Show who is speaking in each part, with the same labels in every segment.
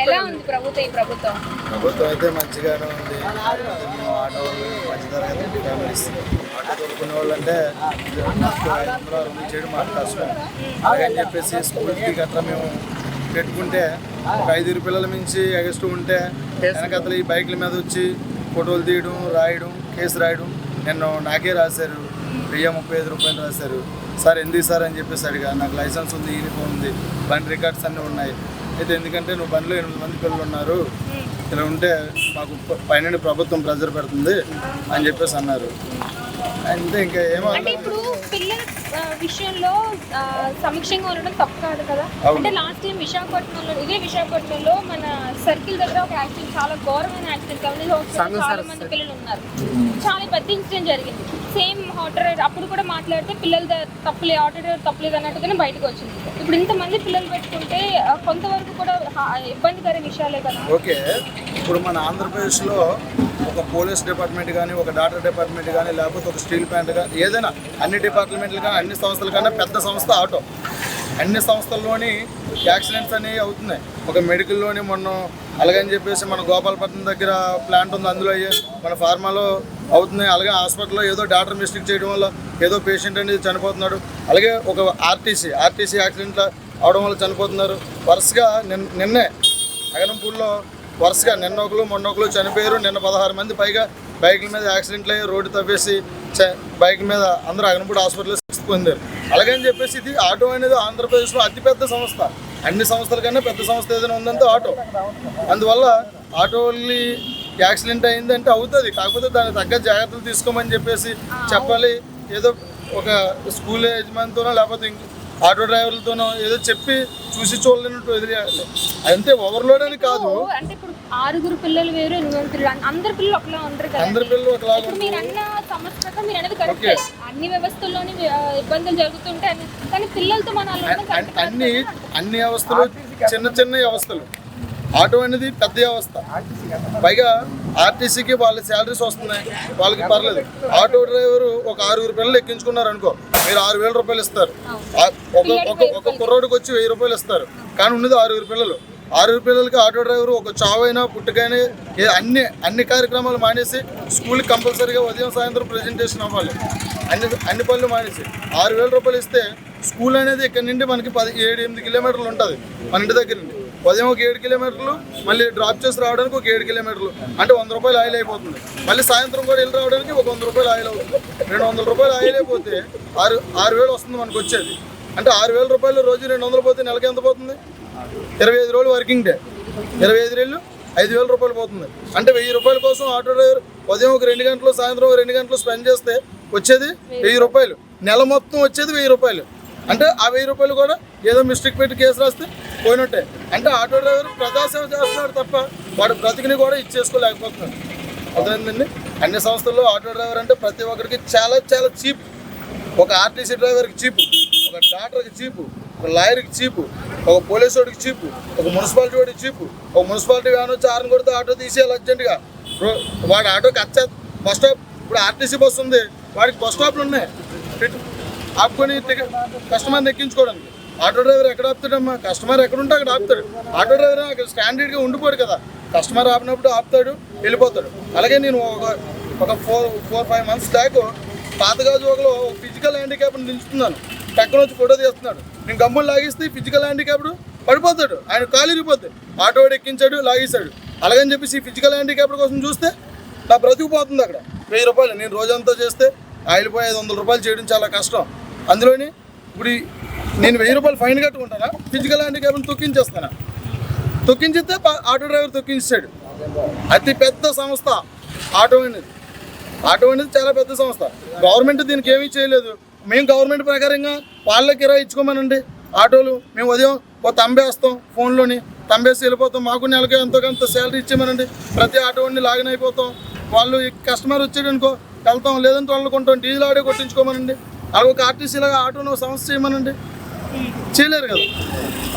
Speaker 1: ఎలా ఉంది ప్రభుత్వం ఈ ప్రభుత్వం?
Speaker 2: ప్రభుత్వం అయితే మంచిగానే ఉంది. మేము ఆటో వాళ్ళు మధ్యతరగతి ఫ్యామిలీస్ ఆటో వాళ్ళు అంటే చేయడం మాకు కష్టం. అలాగని చెప్పేసి స్కూల్కి గట్రా మేము పెట్టుకుంటే ఒక ఐదుగురు పిల్లల మించి ఎగస్ట్రా ఉంటే వెనకతలు ఈ బైక్ల మీద వచ్చి ఫోటోలు తీయడం రాయడం కేసు రాయడం. నిన్న నాకే రాశారు. వెయ్యి ముప్పై ఐదు రూపాయలు రాశారు. సార్ ఎందుకు సార్ అని చెప్పేసి అడిగా. నాకు లైసెన్స్ ఉంది యూనిఫామ్ ఉంది బండి రికార్డ్స్ అన్నీ ఉన్నాయి. అయితే ఎందుకంటే నువ్వు బండిలో ఎనిమిది మంది పిల్లలు ఉన్నారు ఇలా ఉంటే మాకు పైన పైనుండి ప్రభుత్వం ప్రెజర్ పెడుతుంది అని చెప్పేసి అన్నారు. అంతే ఇంకా ఏమో
Speaker 1: విషయంలో సమీక్షంగా ఉండడం తప్పు కాదు కదా. అంటే లాస్ట్ టైం విశాఖపట్నంలో ఇదే విశాఖపట్నంలో మన సర్కిల్ దగ్గర ఒక యాక్సిడెంట్ చాలా ఘోరమైన యాక్సిడెంట్ చాలా మంది పిల్లలు ఉన్నారు. చాలా పెద్ద ఇన్సిడెంట్ జరిగింది. సేమ్ ఆటో అప్పుడు కూడా మాట్లాడితే పిల్లల తప్పులే ఆటో డ్రైవర్ తప్పులేదు అన్నట్టుగానే బయటకు వచ్చింది. ఇప్పుడు ఇంతమంది పిల్లలు పెట్టుకుంటే కొంతవరకు కూడా ఇబ్బందికర విషయాలే కదా?
Speaker 2: ఓకే. ఇప్పుడు మన ఆంధ్రప్రదేశ్లో ఒక పోలీస్ డిపార్ట్మెంట్ కానీ ఒక డాక్టర్ డిపార్ట్మెంట్ కానీ లేకపోతే ఒక స్టీల్ ప్లాంట్ కానీ ఏదైనా అన్ని డిపార్ట్మెంట్లు కానీ అన్ని సంస్థల కన్నా పెద్ద సంస్థ ఆటో. అన్ని సంస్థల్లోని యాక్సిడెంట్స్ అనేవి అవుతున్నాయి. ఒక మెడికల్లోని మొన్న అలాగని చెప్పేసి మన గోపాలపట్నం దగ్గర ప్లాంట్ ఉంది అందులో అయ్యే మన ఫార్మాలో అవుతున్నాయి. అలాగే హాస్పిటల్లో ఏదో డాక్టర్ మిస్టేక్ చేయడం వల్ల ఏదో పేషెంట్ అనేది చనిపోతున్నాడు. అలాగే ఒక ఆర్టీసీ ఆర్టీసీ యాక్సిడెంట్ అవడం వల్ల చనిపోతున్నారు. వరుసగా నిన్నే అగనంపూర్లో వరుసగా నిన్న ఒకరు మొన్న ఒకరు చనిపోయారు. నిన్న పదహారు మంది పైగా బైకుల మీద యాక్సిడెంట్లు అయ్యి రోడ్డు తవ్వేసి బైక్ మీద అందరూ అగనంపూడి హాస్పిటల్ పొందారు. అలాగని చెప్పేసి ఇది ఆటో అనేది ఆంధ్రప్రదేశ్లో అతిపెద్ద సంస్థ. అన్ని సంస్థల కన్నా పెద్ద సంస్థ ఏదైనా ఉందంటే ఆటో. అందువల్ల ఆటోని యాక్సిడెంట్ అయిందంటే అవుతుంది. కాకపోతే దానికి తగ్గ జాగ్రత్తలు తీసుకోమని చెప్పేసి చెప్పాలి. ఏదో ఒక స్కూల్ యజమానితోనో లేకపోతే ఇంక ఆటో డ్రైవర్లతోనో ఏదో చెప్పి చూసి చూడలేనట్టు వదిలేయాలి. అంతే ఓవర్లోడ్ అని కాదు.
Speaker 1: అంటే ఆరుగురు పిల్లలు వేరు ఎనిమిది అందరు పిల్లలు ఒకలా ఉండరు కదా.
Speaker 2: అందరి పిల్లలు
Speaker 1: ఇప్పుడు మీరు అన్న మీరు అనేది కరెక్టే అన్ని వ్యవస్థల్లోని ఇబ్బందులు జరుగుతుంటాయి కానీ పిల్లలతో మన
Speaker 2: అన్ని. అన్ని వ్యవస్థలు చిన్న చిన్న వ్యవస్థలు. ఆటో అనేది పెద్ద వ్యవస్థ. పైగా ఆర్టీసీకి వాళ్ళ శాలరీస్ వస్తున్నాయి. వాళ్ళకి పర్లేదు. ఆటో డ్రైవర్ ఒక ఆరుగురు పిల్లలు ఎక్కించుకున్నారు అనుకో మీరు ఆరు వేల రూపాయలు ఇస్తారు. ఒక ఒక కుర్రోడికి వచ్చి వెయ్యి రూపాయలు ఇస్తారు. కానీ ఉన్నది ఆరుగురు పిల్లలు. ఆరుగురు పిల్లలకి ఆటో డ్రైవర్ ఒక చావైనా పుట్టుకైనా అన్ని అన్ని కార్యక్రమాలు మానేసి స్కూల్కి కంపల్సరీగా ఉదయం సాయంత్రం ప్రజెంటేషన్ అవ్వాలి. అన్ని అన్ని పనులు మానేసి. ఆరు వేల రూపాయలు ఇస్తే స్కూల్ అనేది ఇక్కడ నుండి మనకి పది ఏడు ఎనిమిది కిలోమీటర్లు ఉంటుంది మన ఇంటి దగ్గర నుండి. ఉదయం ఒక ఏడు కిలోమీటర్లు మళ్ళీ డ్రాప్ చేసి రావడానికి ఒక ఏడు కిలోమీటర్లు. అంటే వంద రూపాయలు ఆయిల్ అయిపోతుంది. మళ్ళీ సాయంత్రం కూడా వెళ్ళి రావడానికి ఒక వంద రూపాయలు ఆయిల్ అవుతుంది. రెండు వందల రూపాయలు ఆయిల్ అయిపోతే ఆరు ఆరు వేలు వస్తుంది మనకు వచ్చేది. అంటే ఆరు వేల రూపాయలు రోజు రెండు వందలు పోతే నెలకి ఎంత పోతుంది? ఇరవై ఐదు రోజులు వర్కింగ్ డే ఇరవై ఐదు రోజులు ఐదు వేల రూపాయలు పోతుంది. అంటే వెయ్యి రూపాయల కోసం ఆటో డ్రైవర్ ఉదయం ఒక రెండు గంటలు సాయంత్రం ఒక రెండు గంటలు స్పెండ్ చేస్తే వచ్చేది వెయ్యి రూపాయలు. నెల మొత్తం వచ్చేది వెయ్యి రూపాయలు. అంటే ఆ వెయ్యి రూపాయలు కూడా ఏదో మిస్టేక్ పెట్టి కేసు రాస్తే పోయినట్టే. అంటే ఆటో డ్రైవర్ ప్రజాసేవ చేస్తున్నాడు తప్ప వాడు బ్రతికిని కూడా ఇచ్చేసుకోలేకపోతున్నాడు. అర్థమైందండి? అన్ని సంస్థల్లో ఆటో డ్రైవర్ అంటే ప్రతి ఒక్కరికి చాలా చాలా చీప్. ఒక ఆర్టీసీ డ్రైవర్కి చీపు ఒక డాక్టర్కి చీపు ఒక లాయర్కి చీపు ఒక పోలీసు వాడికి చీపు ఒక మున్సిపాలిటీ వాడికి చీపు ఒక మున్సిపాలిటీ వ్యాన్ వచ్చి ఆరుని కొడితే ఆటో తీసేయాలి అర్జెంటుగా. వాడి వాడు ఆటోకి వచ్చే బస్ స్టాప్ ఇప్పుడు ఆర్టీసీ బస్సు ఉంది వాడికి బస్ స్టాప్లు ఉన్నాయి. ఆపుకొని కస్టమర్ని ఎక్కించుకోవడానికి. ఆటో డ్రైవర్ ఎక్కడ ఆపుతాడమ్మా? కస్టమర్ ఎక్కడ ఉంటే అక్కడ ఆపుతాడు. ఆటో డ్రైవర్ అక్కడ స్టాండర్డ్గా ఉండిపోడు కదా. కస్టమర్ ఆపినప్పుడు ఆపుతాడు వెళ్ళిపోతాడు. అలాగే నేను ఒక ఒక four four five months back పాతగాజువాకలో physical హ్యాండిక్యాప్ని దించుతున్నాను పక్కన వచ్చి ఫోటో తీస్తున్నాడు. నేను గమ్ములు లాగిస్తే ఫిజికల్ హ్యాండిక్యాప్డ్ పడిపోతాడు. ఆయన కాలు ఇరిగిపోతాడు ఆటో వాడు ఎక్కించాడు లాగేశాడు. అలాగని చెప్పేసి ఫిజికల్ హ్యాండిక్యాప్డ్ కోసం చూస్తే నా బ్రతుకు పోతుంది అక్కడ. వెయ్యి రూపాయలు నేను రోజంతా చేస్తే ఆయిల్ పోయి ఐదు వందల రూపాయలు చేయడం చాలా కష్టం. అందులోని ఇప్పుడు నేను వెయ్యి రూపాయలు ఫైన్ కట్టుకుంటానా? ఫిజికల్ హ్యాండిక్యాప్ని తొక్కించేస్తానా? తొక్కించితే ఆటో డ్రైవర్ తొక్కించాడు అతి పెద్ద సంస్థ ఆటో అనేది. ఆటో అనేది చాలా పెద్ద సంస్థ. గవర్నమెంట్ దీనికి ఏమీ చేయలేదు. మేము గవర్నమెంట్ ప్రకారంగా వాళ్ళకి కిరాయి ఇచ్చుకోమనండి. ఆటోలు మేము ఉదయం ఓ తంబేస్తాం ఫోన్లోని. తంబేసి వెళ్ళిపోతాం. మాకు నెలకి ఎంతో కొంత శాలరీ ఇచ్చేమనండి ప్రతి ఆటోని లాగిన్ అయిపోతాం. వాళ్ళు ఈ కస్టమర్ వచ్చాడు అనుకో వెళ్తాం. లేదంటే వాళ్ళు కొంటాం డీజిల్ ఆడే కొట్టించుకోమనండి. అలాగే ఒక ఆర్టీసీలాగా ఆటోను సమస్య చేయమనండి. చేయలేరు కదా.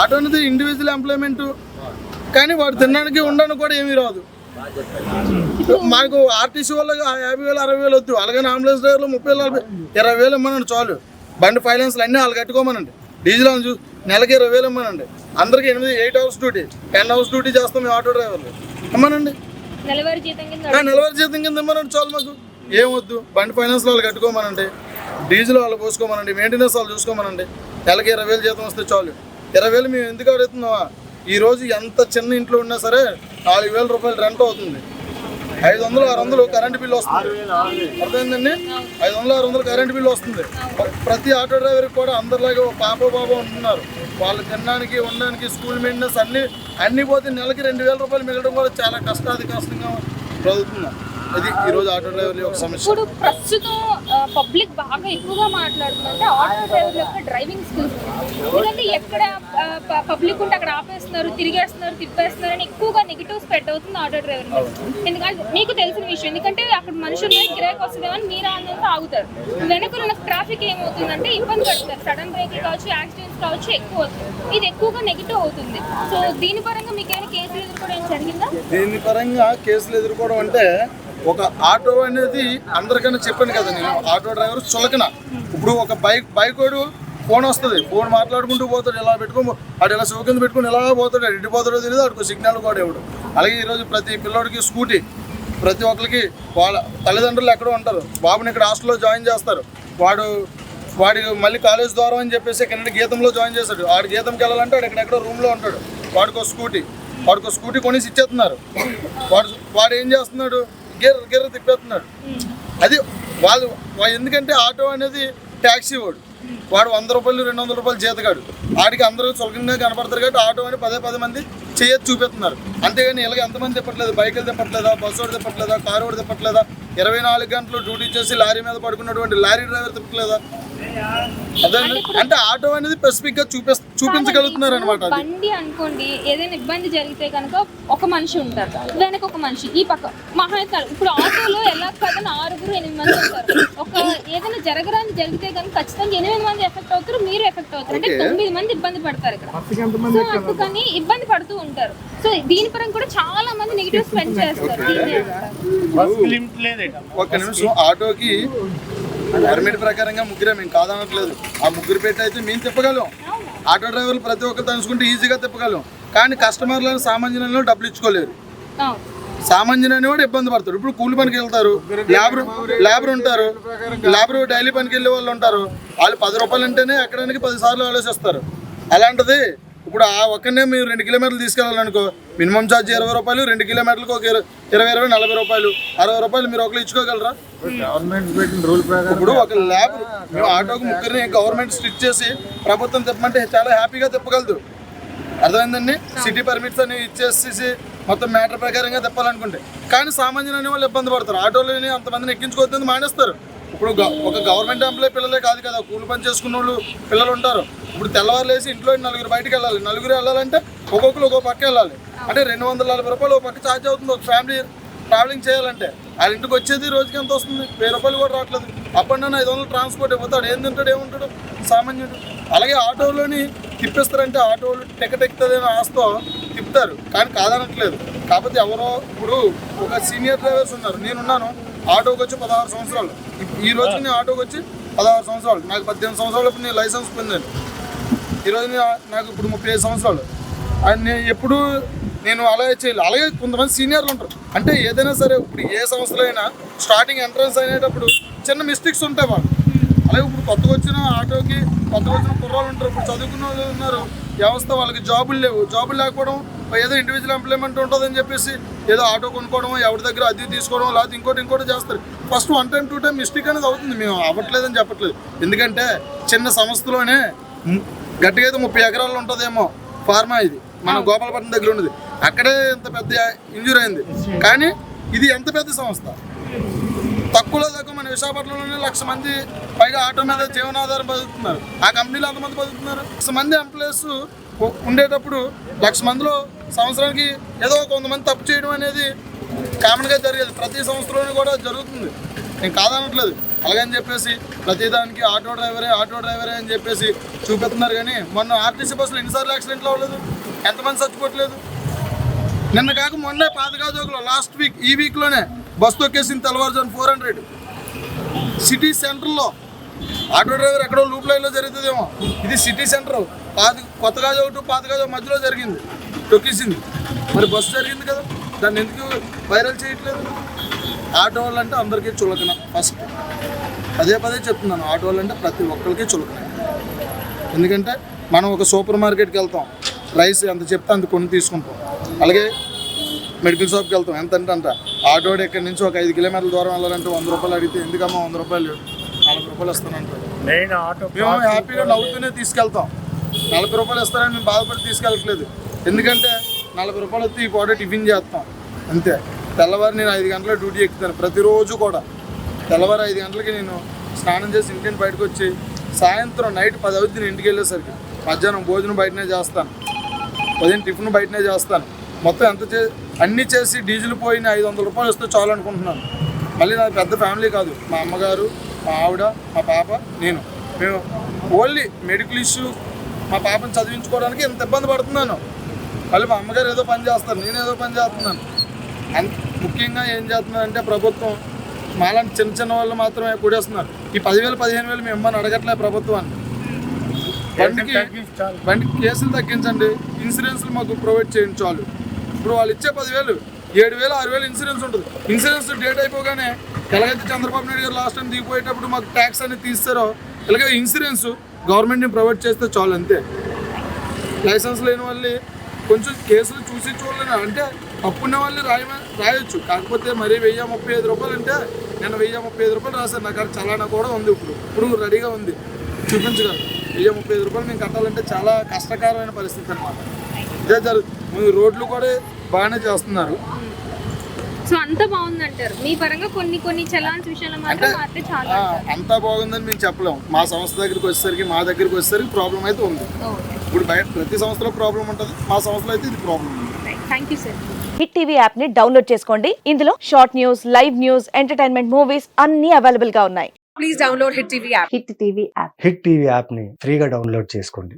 Speaker 2: ఆటో అనేది ఇండివిజువల్ ఎంప్లాయ్మెంట్ కానీ వాడు తినడానికి ఉండడానికి కూడా ఏమీ రాదు. మాకు ఆర్టీసీ వాళ్ళకి ఆ యాభై వేలు అరవై వేలు వద్దు. అలాగే అంబులెన్స్ డ్రైవర్లు ముప్పై వేలు ఇరవై వేలు ఇమ్మనండి చాలు. బండి ఫైనాన్స్లు అన్నీ వాళ్ళు కట్టుకోమనండి. డీజిల్ అని చూ నెలకి ఇరవై వేలు ఇమ్మనండి. అందరికి ఎనిమిది eight hours duty ten hours duty చేస్తాం మేము ఆటో డ్రైవర్లు. ఇమ్మనండి.
Speaker 1: నెలవారీ జీతం కింద
Speaker 2: ఇమ్మనండి చాలు మాకు. ఏం వద్దు. బండి ఫైనాన్స్ వాళ్ళు కట్టుకోమనండి. డీజిల్ వాళ్ళు పోసుకోమనండి. మెయింటెనెన్స్ వాళ్ళు చూసుకోమనండి. నెలకి ఇరవై వేలు జీతం వస్తే చాలు. ఇరవై వేలు మేము ఎందుకు అడుగుతున్నావా ఈ రోజు ఎంత చిన్న ఇంట్లో ఉన్నా సరే నాలుగు వేల రూపాయలు రెంట్ అవుతుంది. ఐదు వందలు ఆరు వందలు కరెంట్ బిల్లు వస్తుంది. అర్థమైందండి? ఐదు వందలు ఆరు వందలు కరెంటు బిల్లు వస్తుంది. ప్రతి ఆటో డ్రైవర్కి కూడా అందరిలాగా పాప బాబా ఉంటున్నారు. వాళ్ళు తినడానికి ఉండడానికి స్కూల్ మెయింటెనెన్స్ అన్ని అన్ని పోతే నెలకి రెండు వేల రూపాయలు మిగలడం కూడా చాలా కష్టాది కష్టంగా బ్రతుకుతున్నాం. అది ఈ రోజు ఆటో డ్రైవర్ల యొక్క సమస్య.
Speaker 1: ఇప్పుడు ప్రస్తుతం పబ్లిక్ బాగా ఎక్కువగా మాట్లాడుతుందంటే ఆటో డ్రైవర్ల యొక్క డ్రైవింగ్ స్కిల్స్. ఎందుకంటే ఎక్కడ పబ్లిక్ ఉంటే అక్కడ ఆపేస్తున్నారు తిరిగేస్తున్నారు తిప్పేస్తున్నారు అని ఎక్కువగా నెగిటివ్ స్ప్రెడ్ అవుతుంది ఆటో డ్రైవర్ మీద. ఎందుకంటే మీకు తెలిసిన విషయం ఎందుకంటే అక్కడ మనుషులు కిరాక్ వస్తుందేమని మీరు ఆనందంతో ఆగుతారు. వెనక ఉన్న ట్రాఫిక్ ఏమవుతుందంటే ఇబ్బంది పడుతుంది సడన్ బ్రేక్ కావచ్చు యాక్సిడెంట్స్ కావచ్చు ఎక్కువ అవుతుంది. ఇది ఎక్కువగా నెగిటివ్ అవుతుంది. సో దీని పరంగా మీకు ఏమైనా కేసులు ఎదుర్కోవడం జరిగిందా?
Speaker 2: దీని పరంగా కేసులు ఎదుర్కోవడం అంటే ఒక ఆటో అనేది అందరికన్నా చెప్పాను కదా నేను. ఆటో డ్రైవర్ చులకన. ఇప్పుడు ఒక బైక్ బైక్ వాడు ఫోన్ వస్తుంది. ఫోన్ మాట్లాడుకుంటూ పోతాడు ఇలా పెట్టుకో అటు ఇలా సౌకర్యం పెట్టుకుని ఇలా పోతాడు ఎటు పోతాడో తెలియదు అటు సిగ్నల్ కూడా ఇవ్వడు. అలాగే ఈరోజు ప్రతి పిల్లోడికి స్కూటీ ప్రతి ఒక్కరికి వాళ్ళ తల్లిదండ్రులు ఎక్కడో ఉంటారు. బాబుని ఇక్కడ హాస్టల్లో జాయిన్ చేస్తారు. వాడు వాడి మళ్ళీ కాలేజ్ ద్వారా అని చెప్పేసి ఇక్కడ గీతంలో జాయిన్ చేశాడు ఆడు గీతంకి వెళ్ళాలంటే వాడు ఎక్కడెక్కడో రూమ్లో ఉంటాడు. వాడికో స్కూటీ వాడికో స్కూటీ కొనేసి ఇచ్చేస్తున్నారు. వాడు వాడు ఏం చేస్తున్నాడు? గిర్ర గిర్ర తిప్పేస్తున్నాడు అది వాళ్ళు ఎందుకంటే ఆటో అనేది ట్యాక్సీ వాడు. వాడు వంద రూపాయలు రెండు వందల రూపాయలు జీతగాడు. వాడికి అందరూ చులకంగా కనపడతారు కాబట్టి ఆటో అని పదే పది మంది చేయొచ్చు చూపిస్తున్నారు. అంతేగాని ఇలాగ ఎంతమంది తిప్పట్లేదు బైకులు తిప్పట్లేదా బస్సు వాడు తిప్పట్లేదా కారు వాడు తిప్పట్లేదా ఇరవై నాలుగు గంటలు డ్యూటీ చేసి లారీ మీద పడుకున్నటువంటి లారీ డ్రైవర్ తిప్పట్లేదా? అదే అంటే ఆటో అనేది స్పెసిఫిక్గా చూపి చూపించగలుగుతున్నారు అనమాట
Speaker 1: బండి అనుకోండి ఏదైనా ఇబ్బంది జరిగితే కనుక ఒక మనిషి ఉంటారు. వెనక ఒక మనిషి ఈ పక్క మహా ఇప్పుడు ఆటోలో ఎలా కదని ఆరుగురు ఎనిమిది మంది ఉంటారు. ఒక ఏదైనా జరగరాని జరిగితే కనుక ఖచ్చితంగా ఎనిమిది మంది ఎఫెక్ట్ అవుతారు మీరు ఎఫెక్ట్ అవుతారు. అంటే. తొమ్మిది మంది ఇబ్బంది పడతారు ఇక్కడ. సో అందుకని ఇబ్బంది పడుతూ ఉంటారు. సో దీని పరంగా కూడా చాలా మంది నెగిటివ్ స్పెండ్ చేస్తారు.
Speaker 2: ఒక్క నిమిషం. ఆటోకి పర్మిట్ ప్రకారంగా ముగ్గురే మేము కాదనట్లేదు. ఆ ముగ్గురు పెట్టి అయితే మేము తిప్పగలం. ఆటో డ్రైవర్లు ప్రతి ఒక్కరు తలుచుకుంటే ఈజీగా తిప్పగలం. కానీ కస్టమర్లను సామాన్యులను డబ్బులు ఇచ్చుకోలేరు.
Speaker 1: అవును.
Speaker 2: సామాన్యులు అనేవాడు ఇబ్బంది పడతారు. ఇప్పుడు కూలి పనికి వెళ్తారు. లేబర్ లేబర్ ఉంటారు. లేబర్ డైలీ పనికి వెళ్ళే వాళ్ళు ఉంటారు. వాళ్ళు పది రూపాయలు అంటేనే ఎక్కడానికి పది సార్లు ఆలోచిస్తారు. అలాంటిది ఇప్పుడు ఆ ఒక్కనే మీరు రెండు కిలోమీటర్లు తీసుకెళ్ళాలనుకో మినిమం ఛార్జ్ ఇరవై రూపాయలు రెండు కిలోమీటర్లకు ఒక ఇర- ఇరవై ఇరవై నలభై రూపాయలు అరవై రూపాయలు మీరు ఒకరు ఇచ్చుకోగలరా?
Speaker 3: గవర్నమెంట్ రూల్ ప్రకారం
Speaker 2: ఇప్పుడు ఒక లేబర్ మేము ఆటోకి ముగ్గురిని గవర్నమెంట్ స్టిచ్ చేసి ప్రభుత్వం తిప్పమంటే చాలా హ్యాపీగా తిప్పగలదు. అర్థమైందండి? సిటీ పర్మిట్స్ అని ఇచ్చేసేసి మొత్తం మ్యాటర్ ప్రకారంగా తిప్పాలనుకుంటే. కానీ సామాన్యులు అనే వాళ్ళు ఇబ్బంది పడతారు. ఆటోలని అంతమందిని ఎక్కించుకోవద్దని మానేస్తారు. ఇప్పుడు ఒక గవర్నమెంట్ ఎంప్లాయీ పిల్లలే కాదు కదా కూలి పని చేసుకున్న వాళ్ళు పిల్లలు ఉంటారు. ఇప్పుడు తెల్లవారులేసి ఇంట్లో నలుగురు బయటికి వెళ్ళాలి. నలుగురు వెళ్ళాలంటే ఒక్కొక్కరు ఒక్కో పక్క వెళ్ళాలి. అంటే రెండు వందల నలభై రూపాయలు ఒక పక్క ఛార్జ్ అవుతుంది. ఒక ఫ్యామిలీ ట్రావెలింగ్ చేయాలంటే వాళ్ళ ఇంటికి వచ్చేది రోజుకి ఎంత వస్తుంది? వెయ్యి రూపాయలు కూడా రావట్లేదు. అప్ ఐదు వందలు ట్రాన్స్పోర్ట్ ఇవ్వతాడు. ఏం తింటాడు? ఏముంటాడు సామాన్యుడు. అలాగే ఆటోలోని తిప్పిస్తారంటే ఆటోలు టికెట్ ఎక్కుతుంది అని ఆస్తో తిప్పుతారు. కానీ కాదనట్లేదు. కాకపోతే ఎవరో ఇప్పుడు ఒక సీనియర్ డ్రైవర్స్ ఉన్నారు. నేనున్నాను. ఆటోకి వచ్చి పదహారు సంవత్సరాలు. ఈ రోజు నేను ఆటోకి వచ్చి పదహారు సంవత్సరాలు. నాకు పద్దెనిమిది సంవత్సరాలు ఇప్పుడు నేను లైసెన్స్ పొందాను. ఈరోజు నాకు ఇప్పుడు ముప్పై ఐదు సంవత్సరాలు. అండ్ నేను ఎప్పుడు నేను అలాగే చేయాలి. అలాగే కొంతమంది సీనియర్లు ఉంటారు. అంటే ఏదైనా సరే ఇప్పుడు ఏ సంస్థలో అయినా స్టార్టింగ్ ఎంట్రన్స్ అయినప్పుడు చిన్న మిస్టేక్స్ ఉంటాయి వాళ్ళు అలాగే ఇప్పుడు కొత్తగా వచ్చిన ఆటోకి కొత్తగా వచ్చిన కుర్రాళ్ళు ఉంటారు. ఇప్పుడు చదువుకున్న వాళ్ళు ఉన్నారు. వ్యవస్థ వాళ్ళకి జాబులు లేవు. జాబులు లేకపోవడం ఏదో ఇండివిజువల్ ఎంప్లాయ్మెంట్ ఉంటుందని చెప్పేసి ఏదో ఆటో కొనుక్కోవడం ఎవరి దగ్గర అది తీసుకోవడం లేకపోతే ఇంకోటి ఇంకోటి చేస్తారు. First one time two time mistake అనేది అవుతుంది. మేము అవ్వట్లేదని చెప్పట్లేదు. ఎందుకంటే చిన్న సంస్థలోనే గట్టిగా అయితే ముప్పై ఎకరాలు ఉంటుందేమో ఫార్మా ఇది. మన గోపాలపట్నం దగ్గర ఉన్నది. అక్కడే ఇంత పెద్ద ఇంజూర్ అయింది. కానీ ఇది ఎంత పెద్ద సంస్థ? తక్కువలో తక్కువ మన విశాఖపట్నంలోనే లక్ష మంది పైగా ఆటో మీద జీవనాధారం బతుకుతున్నారు. ఆ కంపెనీలో ఎంతమంది బతుకుతున్నారు? లక్ష మంది ఎంప్లాయీస్ ఉండేటప్పుడు లక్ష మందిలో సంవత్సరానికి ఏదో కొంతమంది తప్పు చేయడం అనేది కామన్గా జరిగేది. ప్రతి సంవత్సరం కూడా జరుగుతుంది. నేను కాదనట్లేదు. అలాగని చెప్పేసి ప్రతిదానికి ఆటో డ్రైవరే ఆటో డ్రైవరే అని చెప్పేసి చూపెడుతున్నారు కానీ మొన్న ఆర్టీసీ బస్సులు ఎన్నిసార్లు యాక్సిడెంట్లు అవ్వలేదు. ఎంతమంది చచ్చిపోవట్లేదు. నిన్న కాక మొన్నే పాతగాజోగులో లాస్ట్ వీక్ ఈ వీక్లోనే బస్సు తొక్కేసింది తెల్లవారుజాను ఫోర్ హండ్రెడ్. సిటీ సెంటర్లో ఆటో డ్రైవర్ ఎక్కడో లూప్ లైన్లో జరుగుతుందేమో. ఇది సిటీ సెంటర్. పాత కొత్తగా గాజు ఒకటి మధ్యలో జరిగింది. తొక్కేసింది. మరి బస్సు జరిగింది కదా దాన్ని ఎందుకు వైరల్ చేయట్లేదు? ఆటో వాళ్ళు అంటే అందరికీ చులకన ఫస్ట్ పదే పదే చెప్తున్నాను ఆటో వాళ్ళు అంటే ప్రతి ఒక్కరికి చులకన. ఎందుకంటే మనం ఒక సూపర్ మార్కెట్కి వెళ్తాం రైస్ ఎంత చెప్తే అంత కొన్ని తీసుకుంటాం. అలాగే మెడికల్ షాప్కి వెళ్తాం ఎంత అంటే అంట ఆటోడు ఇక్కడి నుంచి ఒక ఐదు కిలోమీటర్ల దూరం వెళ్ళాలంటే వంద రూపాయలు అడిగితే ఎందుకమ్మా వంద రూపాయలు నలభై రూపాయలు ఇస్తానంటారు
Speaker 3: ఆటో
Speaker 2: మేము హ్యాపీగా నవ్వుతూనే తీసుకెళ్తాం. నలభై రూపాయలు ఇస్తారని మేము బాధపడి తీసుకెళ్ళట్లేదు. ఎందుకంటే నలభై రూపాయలు వస్తే ఈ పూట టిఫిన్ చేస్తాం. అంతే. తెల్లవారు నేను ఐదు గంటల డ్యూటీ ఎక్కుతాను. ప్రతిరోజు కూడా. తెల్లవారు ఐదు గంటలకి నేను స్నానం చేసి ఇంటిని బయటకు వచ్చి సాయంత్రం నైట్ పది అవుతుంది నేను ఇంటికి వెళ్ళేసరికి. మధ్యాహ్నం భోజనం బయటనే చేస్తాను. ఉదయం టిఫిన్ బయటనే చేస్తాను. మొత్తం ఎంత చే అన్నీ చేసి డీజిల్ పోయిన ఐదు వందల రూపాయలు వస్తే చాలు అనుకుంటున్నాను. మళ్ళీ నాది పెద్ద ఫ్యామిలీ కాదు. మా అమ్మగారు మా ఆవిడ మా పాప నేను. మేము ఓన్లీ మెడికల్ ఇష్యూ మా పాపను చదివించుకోవడానికి ఇంత ఇబ్బంది పడుతున్నాను. మళ్ళీ మా అమ్మగారు ఏదో పని చేస్తారు నేను ఏదో పని చేస్తున్నాను. అంత ముఖ్యంగా ఏం చేస్తున్నారంటే ప్రభుత్వం మాలాంటి చిన్న చిన్న వాళ్ళు మాత్రమే కూడేస్తున్నారు. ఈ పదివేలు పదిహేను వేలు మేము ఇమ్మని అడగట్లే ప్రభుత్వాన్ని బండికి బండికి కేసులు తగ్గించండి ఇన్సూరెన్స్లు మాకు ప్రొవైడ్ చేయండి చాలు. ఇప్పుడు వాళ్ళు ఇచ్చే పదివేలు ఏడు వేలు ఆరు వేలు ఇన్సూరెన్స్ ఉంటుంది. ఇన్సూరెన్స్ డేట్ అయిపోగానే ఎలాగైతే చంద్రబాబు నాయుడు గారు లాస్ట్ టైం దిగిపోయేటప్పుడు మాకు ట్యాక్స్ అనేది తీస్తారో ఇలాగే ఇన్సూరెన్స్ గవర్నమెంట్ని ప్రొవైడ్ చేస్తే చాలు అంతే. లైసెన్స్ లేని వాళ్ళు కొంచెం కేసులు చూసి చూడలేను? అంటే అప్పున్న వాళ్ళు రాయ రాయొచ్చు. కాకపోతే మరీ వెయ్యి ముప్పై ఐదు రూపాయలు అంటే నేను వెయ్యి ముప్పై ఐదు రూపాయలు రాశాను. నాకు అక్కడ చలానా కూడా ఉంది ఇప్పుడు. ఇప్పుడు రెడీగా ఉంది. చూపించగలను వెయ్యి ముప్పై ఐదు రూపాయలు మేము కట్టాలంటే చాలా కష్టకరమైన పరిస్థితి అనమాట ఇదే జరుగుతుంది రోడ్లు కూడా బాగానే చేస్తున్నారు.
Speaker 1: సో అంత మీ పరంగా కొన్ని కొన్ని చలాన్స్ విషయంలో మాత్రం మారితే చాలా
Speaker 2: అంతా బాగుందని మేము చెప్పలేము మా సంస్థ దగ్గరికి వచ్చేసరికి మా దగ్గరికి వచ్చేసరికి ప్రాబ్లం అయితే ఉంది. ఇప్పుడు బయట ప్రతి సంస్థలో ప్రాబ్లం ఉంటుంది. మా సంస్థలో అయితే ఇది problem
Speaker 1: thank you sir
Speaker 4: Hit TV యాప్ని డౌన్లోడ్ చేసుకోండి. ఇందులో short news live news entertainment movies అన్ని అవైలబుల్గా ఉన్నాయి.
Speaker 5: Please download Hit TV app.
Speaker 4: Hit TV app
Speaker 6: Hit TV యాప్ని ఫ్రీగా డౌన్లోడ్ చేసుకోండి.